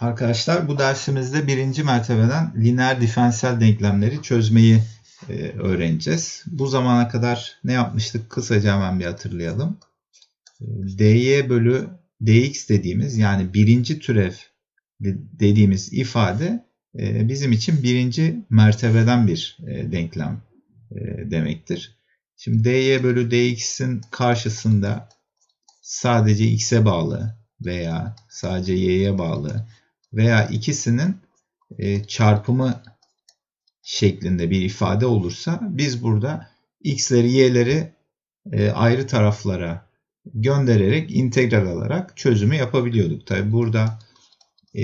Arkadaşlar bu dersimizde birinci mertebeden lineer diferansiyel denklemleri çözmeyi e, öğreneceğiz. Bu zamana kadar ne yapmıştık kısaca hemen bir hatırlayalım. E, dy bölü dx dediğimiz yani birinci türev dediğimiz ifade e, bizim için birinci mertebeden bir e, denklem e, demektir. Şimdi dy bölü dx'in karşısında sadece x'e bağlı veya sadece y'ye bağlı veya ikisinin e, çarpımı şeklinde bir ifade olursa biz burada x'leri y'leri e, ayrı taraflara göndererek integral alarak çözümü yapabiliyorduk. Tabi burada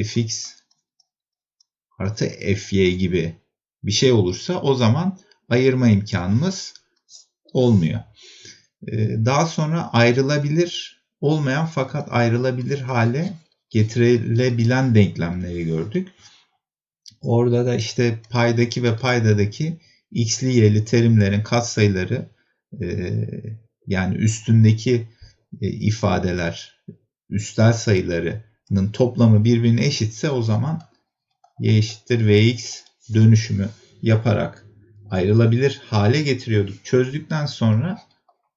fx artı fy gibi bir şey olursa o zaman ayırma imkanımız olmuyor. E, daha sonra ayrılabilir olmayan fakat ayrılabilir hale getirilebilen denklemleri gördük. Orada da işte paydaki ve paydadaki x'li y'li terimlerin katsayıları e, yani üstündeki e, ifadeler üstel sayılarının toplamı birbirine eşitse o zaman y eşittir vx dönüşümü yaparak ayrılabilir hale getiriyorduk. Çözdükten sonra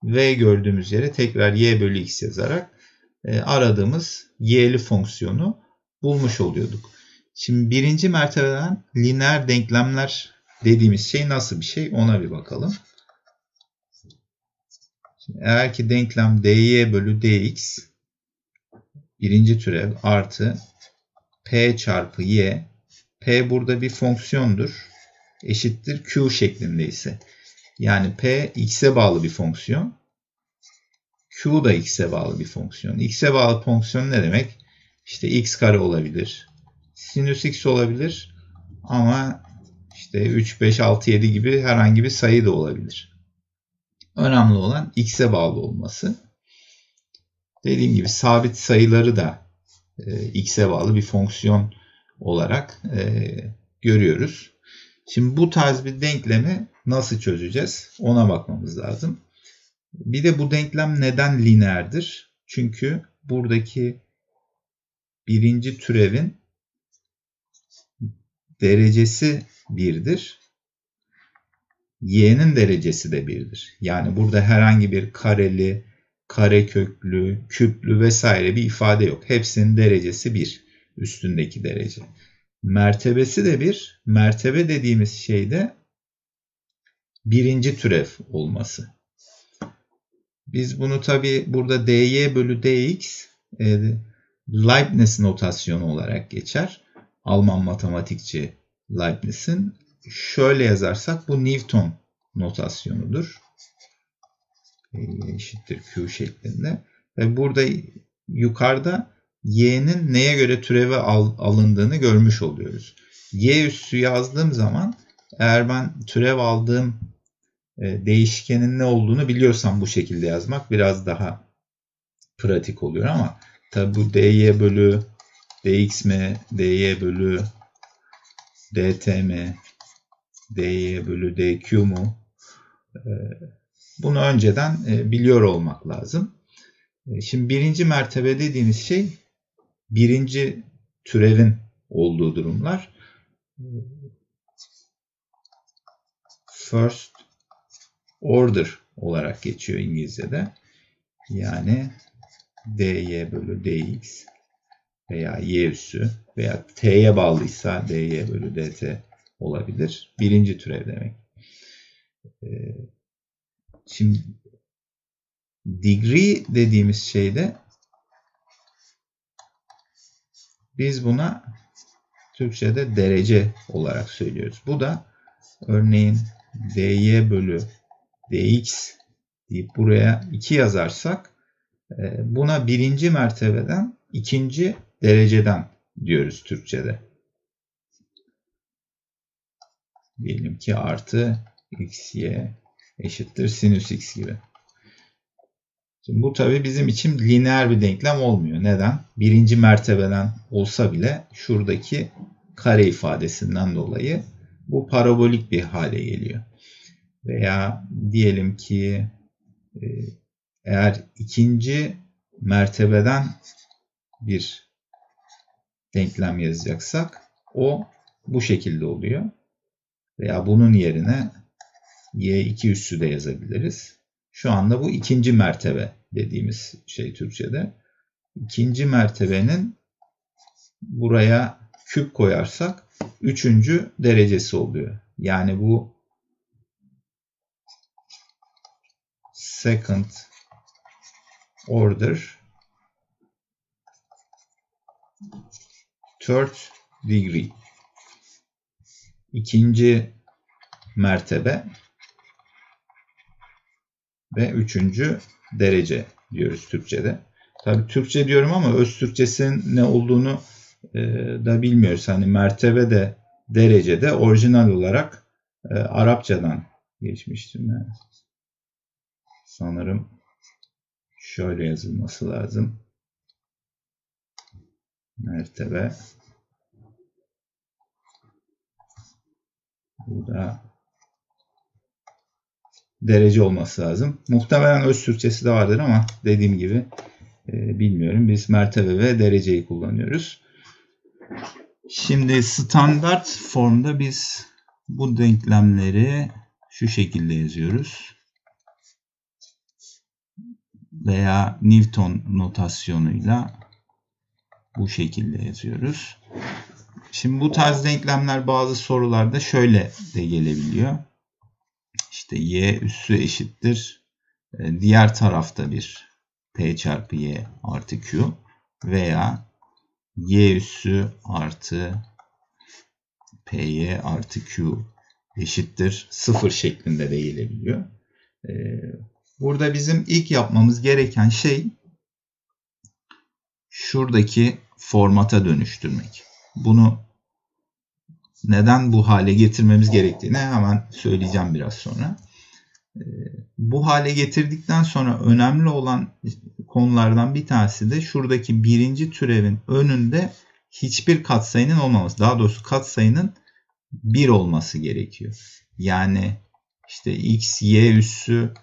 v gördüğümüz yere tekrar y bölü x yazarak e, aradığımız y'li fonksiyonu bulmuş oluyorduk. Şimdi birinci mertebeden lineer denklemler dediğimiz şey nasıl bir şey ona bir bakalım. Şimdi eğer ki denklem dy bölü dx birinci türev artı p çarpı y p burada bir fonksiyondur eşittir q şeklinde ise yani p x'e bağlı bir fonksiyon Q da x'e bağlı bir fonksiyon. X'e bağlı fonksiyon ne demek? İşte x kare olabilir. Sinüs x olabilir. Ama işte 3, 5, 6, 7 gibi herhangi bir sayı da olabilir. Önemli olan x'e bağlı olması. Dediğim gibi sabit sayıları da e, x'e bağlı bir fonksiyon olarak e, görüyoruz. Şimdi bu tarz bir denklemi nasıl çözeceğiz? Ona bakmamız lazım. Bir de bu denklem neden lineerdir? Çünkü buradaki birinci türevin derecesi birdir. Y'nin derecesi de birdir. Yani burada herhangi bir kareli, kareköklü, küplü vesaire bir ifade yok. Hepsinin derecesi bir. Üstündeki derece. Mertebesi de bir. Mertebe dediğimiz şey de birinci türev olması. Biz bunu tabi burada dy bölü dx e, Leibniz notasyonu olarak geçer. Alman matematikçi Leibniz'in. Şöyle yazarsak bu Newton notasyonudur. E, eşittir Q şeklinde. Ve burada yukarıda y'nin neye göre türeve al, alındığını görmüş oluyoruz. y üssü yazdığım zaman eğer ben türev aldığım değişkenin ne olduğunu biliyorsam bu şekilde yazmak biraz daha pratik oluyor ama tabi bu dy bölü dx mi, dy bölü dt mi, dy bölü dq mu e, bunu önceden e, biliyor olmak lazım. Şimdi birinci mertebe dediğimiz şey birinci türevin olduğu durumlar. First order olarak geçiyor İngilizce'de. Yani dy bölü dx veya y üssü veya t'ye bağlıysa dy bölü dt olabilir. Birinci türev demek. Ee, şimdi degree dediğimiz şeyde biz buna Türkçe'de derece olarak söylüyoruz. Bu da örneğin dy bölü dx deyip buraya 2 yazarsak e, buna birinci mertebeden ikinci dereceden diyoruz Türkçe'de. Diyelim ki artı x, y eşittir sinüs x gibi. Şimdi bu tabi bizim için lineer bir denklem olmuyor. Neden? Birinci mertebeden olsa bile şuradaki kare ifadesinden dolayı bu parabolik bir hale geliyor veya diyelim ki e, eğer ikinci mertebeden bir denklem yazacaksak o bu şekilde oluyor. Veya bunun yerine y2 üssü de yazabiliriz. Şu anda bu ikinci mertebe dediğimiz şey Türkçe'de. İkinci mertebenin buraya küp koyarsak üçüncü derecesi oluyor. Yani bu second order third degree ikinci mertebe ve üçüncü derece diyoruz Türkçe'de. Tabii Türkçe diyorum ama öz Türkçesinin ne olduğunu e, da bilmiyoruz. Hani mertebe de derece de orijinal olarak e, Arapçadan geçmiştim. Yani. Sanırım şöyle yazılması lazım. Mertebe burada derece olması lazım. Muhtemelen öz Türkçesi de vardır ama dediğim gibi e, bilmiyorum. Biz mertebe ve dereceyi kullanıyoruz. Şimdi standart formda biz bu denklemleri şu şekilde yazıyoruz. Veya Newton notasyonuyla bu şekilde yazıyoruz. Şimdi bu tarz denklemler bazı sorularda şöyle de gelebiliyor. İşte y üssü eşittir. E, diğer tarafta bir p çarpı y artı q veya y üssü artı py artı q eşittir sıfır şeklinde de gelebiliyor. Burada bizim ilk yapmamız gereken şey şuradaki formata dönüştürmek. Bunu neden bu hale getirmemiz gerektiğini hemen söyleyeceğim biraz sonra. Ee, bu hale getirdikten sonra önemli olan konulardan bir tanesi de şuradaki birinci türevin önünde hiçbir katsayının olmaması. Daha doğrusu katsayının 1 olması gerekiyor. Yani işte x, y üssü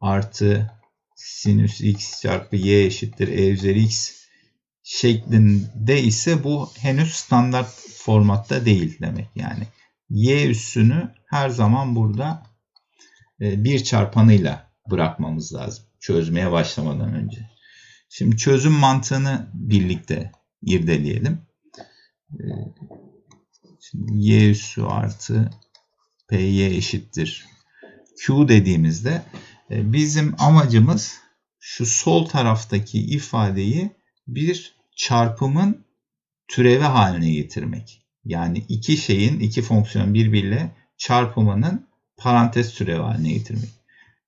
artı sinüs x çarpı y eşittir e üzeri x şeklinde ise bu henüz standart formatta değil demek. Yani y üssünü her zaman burada e, bir çarpanıyla bırakmamız lazım çözmeye başlamadan önce. Şimdi çözüm mantığını birlikte irdeleyelim. E, şimdi y üssü artı py eşittir q dediğimizde bizim amacımız şu sol taraftaki ifadeyi bir çarpımın türevi haline getirmek. Yani iki şeyin, iki fonksiyonun birbiriyle çarpımının parantez türevi haline getirmek.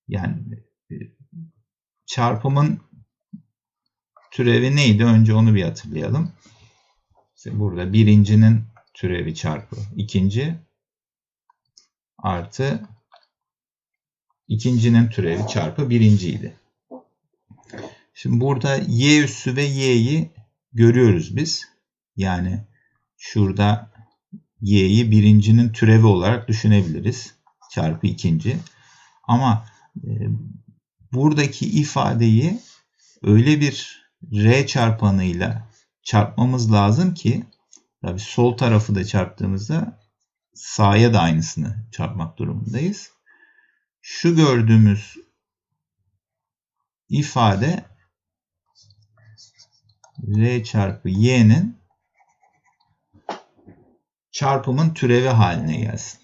Yani e, çarpımın türevi neydi? Önce onu bir hatırlayalım. İşte burada birincinin türevi çarpı ikinci artı ikincinin türevi çarpı birinciydi. Şimdi burada y üssü ve y'yi görüyoruz biz. Yani şurada y'yi birincinin türevi olarak düşünebiliriz. Çarpı ikinci. Ama e, buradaki ifadeyi öyle bir r çarpanıyla çarpmamız lazım ki tabi sol tarafı da çarptığımızda sağa da aynısını çarpmak durumundayız. Şu gördüğümüz ifade R çarpı Y'nin çarpımın türevi haline gelsin.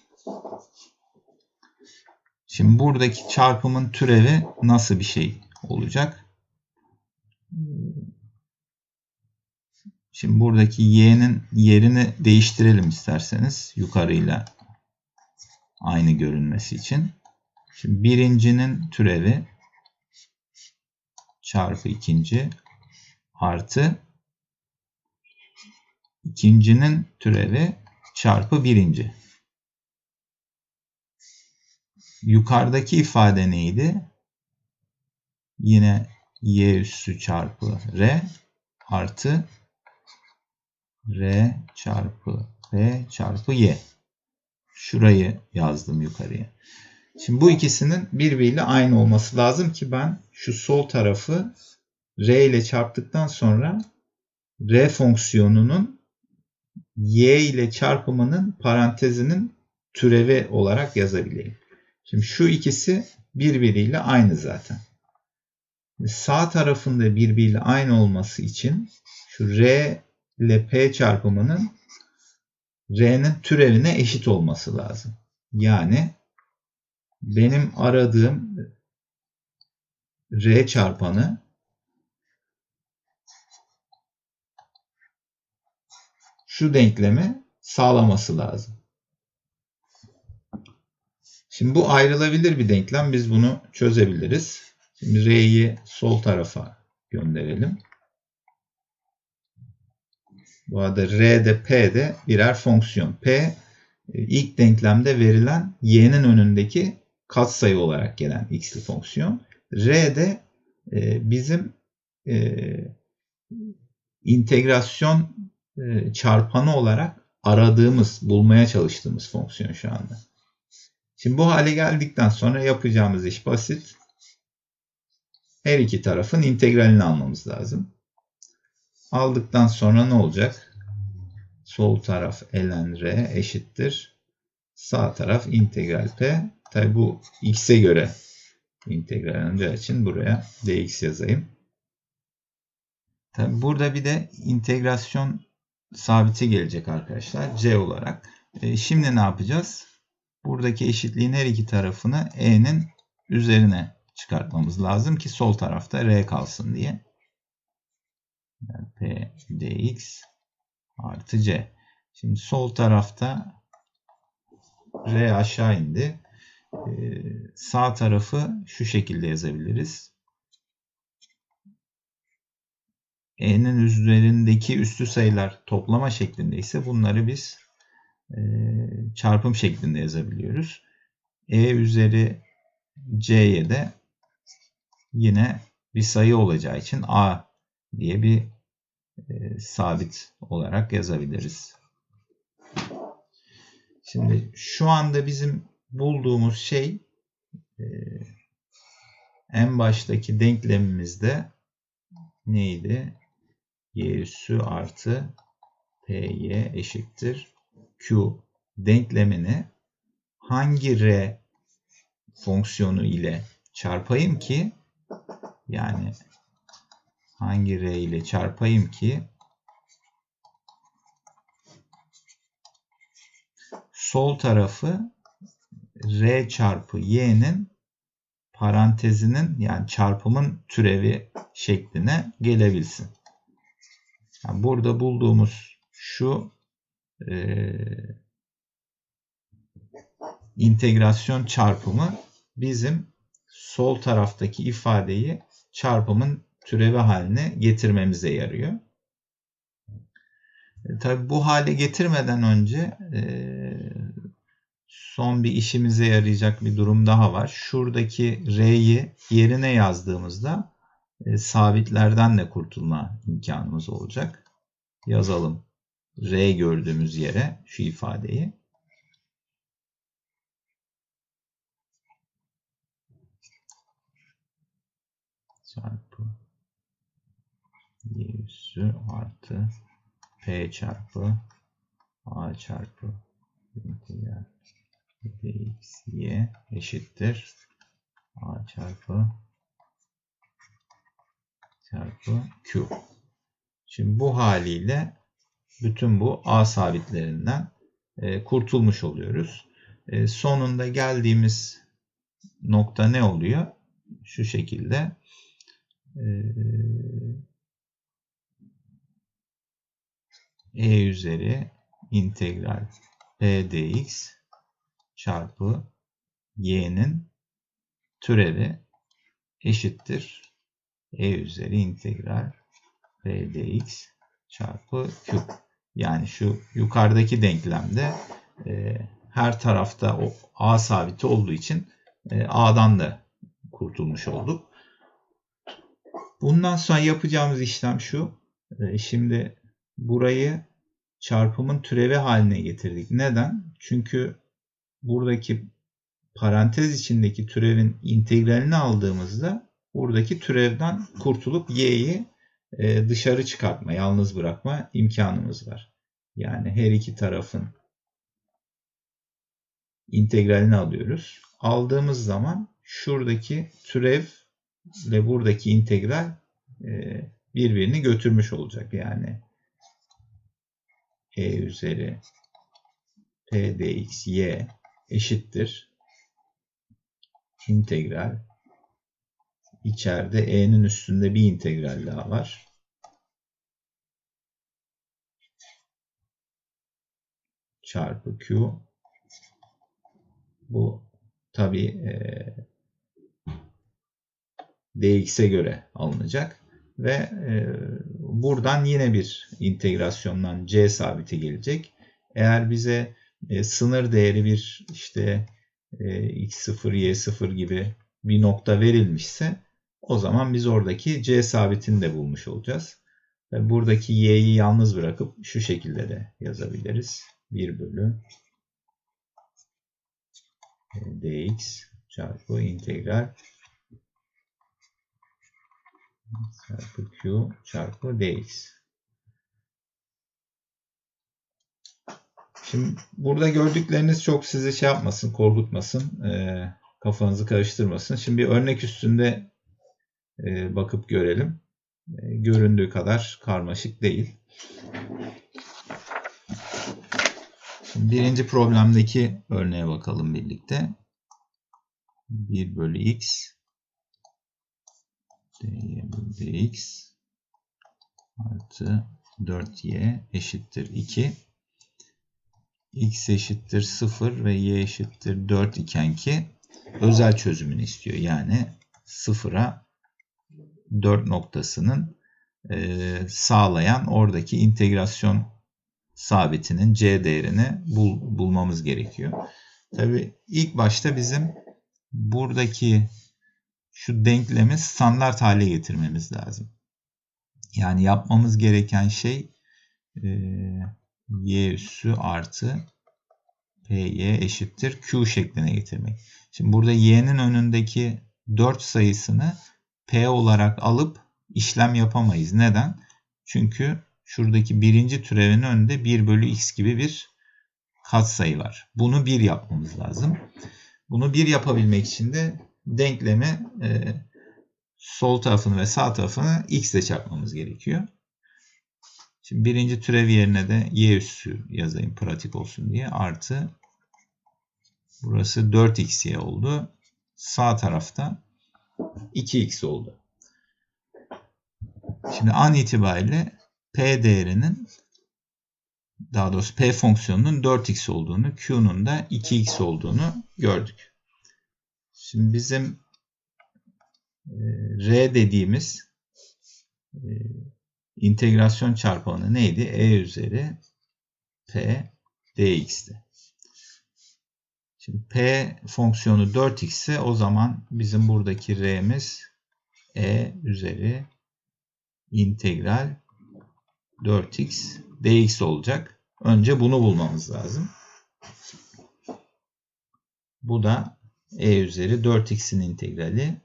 Şimdi buradaki çarpımın türevi nasıl bir şey olacak? Şimdi buradaki y'nin yerini değiştirelim isterseniz yukarıyla aynı görünmesi için. Şimdi birincinin türevi çarpı ikinci artı ikincinin türevi çarpı birinci. Yukarıdaki ifade neydi? Yine y üssü çarpı r artı r çarpı r çarpı y. Şurayı yazdım yukarıya. Şimdi bu ikisinin birbiriyle aynı olması lazım ki ben şu sol tarafı r ile çarptıktan sonra r fonksiyonunun y ile çarpımının parantezinin türevi olarak yazabileyim. Şimdi şu ikisi birbiriyle aynı zaten. Sağ tarafında birbiriyle aynı olması için şu r ile p çarpımının r'nin türevine eşit olması lazım. Yani benim aradığım r çarpanı şu denklemi sağlaması lazım. Şimdi bu ayrılabilir bir denklem. Biz bunu çözebiliriz. Şimdi R'yi sol tarafa gönderelim. Bu arada R de P de birer fonksiyon. P e, ilk denklemde verilen y'nin önündeki katsayı olarak gelen x'li fonksiyon. R de e, bizim e, integrasyon çarpanı olarak aradığımız, bulmaya çalıştığımız fonksiyon şu anda. Şimdi bu hale geldikten sonra yapacağımız iş basit. Her iki tarafın integralini almamız lazım. Aldıktan sonra ne olacak? Sol taraf ln r eşittir. Sağ taraf integral p. Tabi bu x'e göre integral olacağı için buraya dx yazayım. Tabi burada bir de integrasyon sabiti gelecek arkadaşlar. c olarak. E, şimdi ne yapacağız? Buradaki eşitliğin her iki tarafını e'nin üzerine çıkartmamız lazım ki sol tarafta r kalsın diye. Yani p dx artı c. Şimdi sol tarafta r aşağı indi. Ee, sağ tarafı şu şekilde yazabiliriz. e'nin üzerindeki üstü sayılar toplama şeklinde ise bunları biz e, çarpım şeklinde yazabiliyoruz. e üzeri c'ye de yine bir sayı olacağı için a diye bir e, sabit olarak yazabiliriz. Şimdi şu anda bizim bulduğumuz şey e, en baştaki denklemimizde neydi? y üssü artı py eşittir q. Denklemini hangi r fonksiyonu ile çarpayım ki? Yani hangi r ile çarpayım ki? Sol tarafı r çarpı y'nin parantezinin yani çarpımın türevi şekline gelebilsin. Yani burada bulduğumuz şu e, integrasyon çarpımı bizim sol taraftaki ifadeyi çarpımın türevi haline getirmemize yarıyor. E, Tabi bu hale getirmeden önce e, son bir işimize yarayacak bir durum daha var. Şuradaki R'yi yerine yazdığımızda e, sabitlerden de kurtulma imkanımız olacak. Yazalım R gördüğümüz yere şu ifadeyi. Çarpı y üssü artı p çarpı a çarpı integral dx y eşittir a çarpı çarpı q. Şimdi bu haliyle bütün bu a sabitlerinden e, kurtulmuş oluyoruz. E, sonunda geldiğimiz nokta ne oluyor? Şu şekilde e, e üzeri integral p dx çarpı y'nin türevi eşittir e üzeri integral p dx çarpı q. Yani şu yukarıdaki denklemde e, her tarafta o a sabiti olduğu için e, a'dan da kurtulmuş olduk. Bundan sonra yapacağımız işlem şu. E, şimdi burayı çarpımın türevi haline getirdik. Neden? Çünkü buradaki parantez içindeki türevin integralini aldığımızda buradaki türevden kurtulup y'yi e, dışarı çıkartma, yalnız bırakma imkanımız var. Yani her iki tarafın integralini alıyoruz. Aldığımız zaman şuradaki türev ile buradaki integral e, birbirini götürmüş olacak. Yani e üzeri p dx y eşittir integral içeride e'nin üstünde bir integral daha var. çarpı q bu tabi e, dx'e göre alınacak ve e, buradan yine bir integrasyondan c sabiti gelecek. Eğer bize e, sınır değeri bir işte e, x0 y0 gibi bir nokta verilmişse o zaman biz oradaki c sabitini de bulmuş olacağız. Ve buradaki y'yi yalnız bırakıp şu şekilde de yazabiliriz. 1 bölü dx çarpı integral çarpı q çarpı dx. Şimdi burada gördükleriniz çok sizi şey yapmasın, korkutmasın, e, kafanızı karıştırmasın. Şimdi bir örnek üstünde e, bakıp görelim. E, göründüğü kadar karmaşık değil. Şimdi birinci problemdeki örneğe bakalım birlikte. 1 bölü x dy bölü dx artı 4y eşittir 2 x eşittir 0 ve y eşittir 4 iken ki özel çözümünü istiyor. Yani 0'a 4 noktasının e, sağlayan oradaki integrasyon sabitinin c değerini bul, bulmamız gerekiyor. Tabi ilk başta bizim buradaki şu denklemi standart hale getirmemiz lazım. Yani yapmamız gereken şey e, y üssü artı py eşittir q şekline getirmek. Şimdi burada y'nin önündeki 4 sayısını p olarak alıp işlem yapamayız. Neden? Çünkü şuradaki birinci türevin önünde 1 bölü x gibi bir katsayı var. Bunu 1 yapmamız lazım. Bunu 1 yapabilmek için de denklemi e, sol tarafını ve sağ tarafını x ile çarpmamız gerekiyor. Şimdi birinci türev yerine de y üssü yazayım pratik olsun diye. Artı burası 4xy oldu. Sağ tarafta 2x oldu. Şimdi an itibariyle p değerinin daha doğrusu p fonksiyonunun 4x olduğunu, q'nun da 2x olduğunu gördük. Şimdi bizim e, r dediğimiz e, integrasyon çarpanı neydi? e üzeri p dx'ti. Şimdi p fonksiyonu 4x ise o zaman bizim buradaki r'miz e üzeri integral 4x dx olacak. Önce bunu bulmamız lazım. Bu da e üzeri 4x'in integrali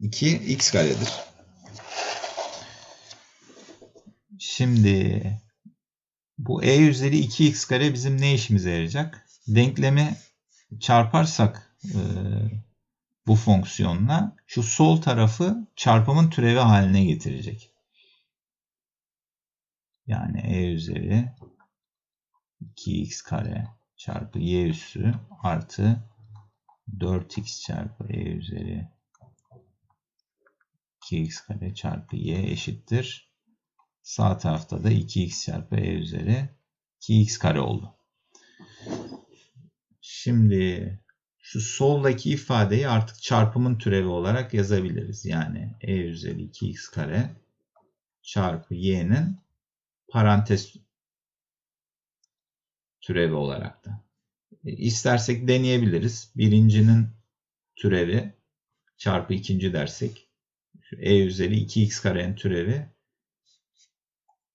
2x karedir. Şimdi bu e üzeri 2x kare bizim ne işimize yarayacak? Denklemi çarparsak e, bu fonksiyonla şu sol tarafı çarpımın türevi haline getirecek. Yani e üzeri 2x kare çarpı y üssü artı 4x çarpı e üzeri 2x kare çarpı y eşittir. Sağ tarafta da 2x çarpı e üzeri 2x kare oldu. Şimdi şu soldaki ifadeyi artık çarpımın türevi olarak yazabiliriz. Yani e üzeri 2x kare çarpı y'nin parantez türevi olarak da. E, istersek deneyebiliriz. Birincinin türevi çarpı ikinci dersek e üzeri 2x karenin türevi.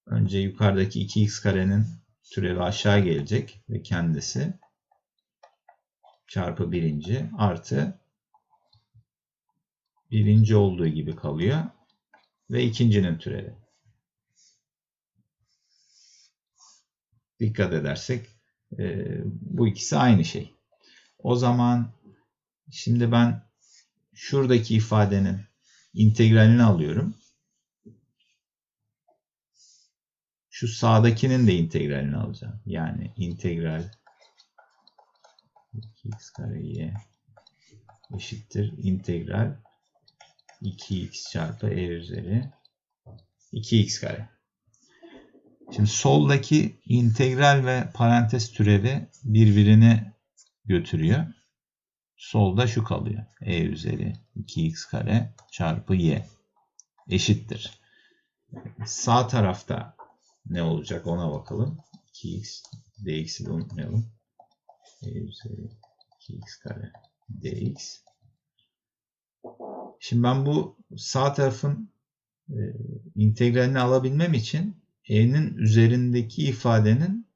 Önce yukarıdaki 2x karenin türevi aşağı gelecek ve kendisi çarpı birinci artı birinci olduğu gibi kalıyor ve ikincinin türevi. Dikkat edersek e, bu ikisi aynı şey. O zaman şimdi ben şuradaki ifadenin integralini alıyorum. Şu sağdakinin de integralini alacağım. Yani integral 2x kare y eşittir integral 2x çarpı e üzeri 2x kare. Şimdi soldaki integral ve parantez türevi birbirini götürüyor. Solda şu kalıyor. e üzeri 2x kare çarpı y eşittir. Sağ tarafta ne olacak ona bakalım. 2x dx'i de unutmayalım. e üzeri 2x kare dx. Şimdi ben bu sağ tarafın e, integralini alabilmem için e'nin üzerindeki ifadenin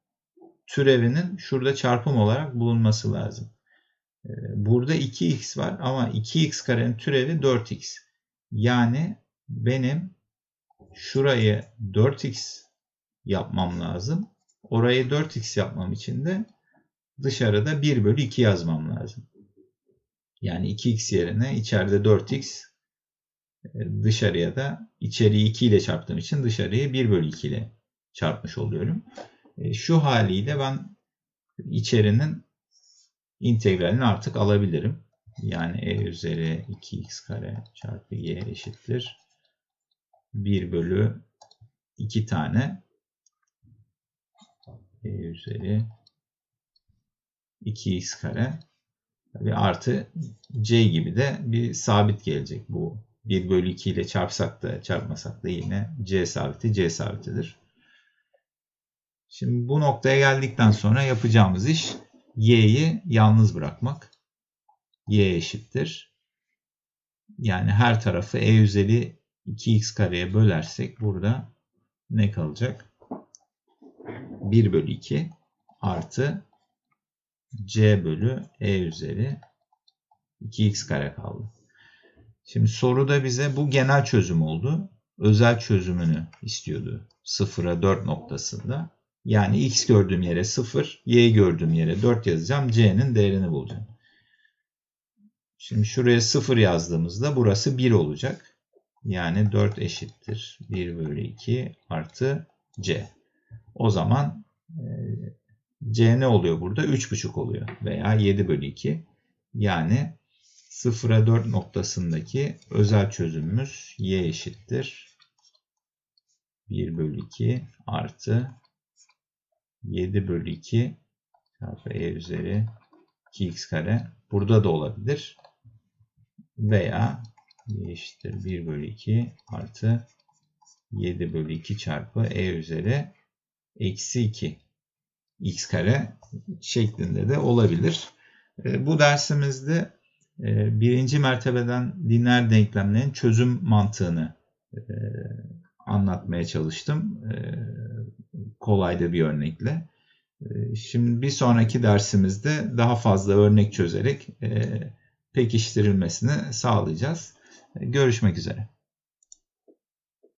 türevinin şurada çarpım olarak bulunması lazım. E, burada 2x var ama 2x karenin türevi 4x. Yani benim şurayı 4x yapmam lazım. Orayı 4x yapmam için de dışarıda 1 bölü 2 yazmam lazım. Yani 2x yerine içeride 4x dışarıya da içeriği 2 ile çarptığım için dışarıyı 1 bölü 2 ile çarpmış oluyorum. Şu haliyle ben içerinin integralini artık alabilirim. Yani e üzeri 2x kare çarpı y eşittir. 1 bölü 2 tane e üzeri 2x kare ve artı c gibi de bir sabit gelecek bu 1 bölü 2 ile çarpsak da çarpmasak da yine c sabiti c sabitidir. Şimdi bu noktaya geldikten sonra yapacağımız iş y'yi yalnız bırakmak. y eşittir. Yani her tarafı e üzeri 2x kareye bölersek burada ne kalacak? 1 bölü 2 artı c bölü e üzeri 2x kare kaldı. Şimdi soruda bize bu genel çözüm oldu. Özel çözümünü istiyordu. 0'a 4 noktasında. Yani x gördüğüm yere 0, y gördüğüm yere 4 yazacağım. c'nin değerini bulacağım. Şimdi şuraya 0 yazdığımızda burası 1 olacak. Yani 4 eşittir 1 bölü 2 artı c. O zaman e, c ne oluyor burada? 3,5 oluyor. Veya 7 bölü 2. Yani 0'a 4 noktasındaki özel çözümümüz y eşittir. 1 bölü 2 artı 7 bölü 2 çarpı e üzeri 2x kare. Burada da olabilir. Veya eşittir 1 bölü 2 artı 7 bölü 2 çarpı e üzeri eksi 2 x kare şeklinde de olabilir. E, bu dersimizde e, birinci mertebeden lineer denklemlerin çözüm mantığını e, anlatmaya çalıştım. Kolay da bir örnekle. Şimdi bir sonraki dersimizde daha fazla örnek çözerek pekiştirilmesini sağlayacağız. Görüşmek üzere.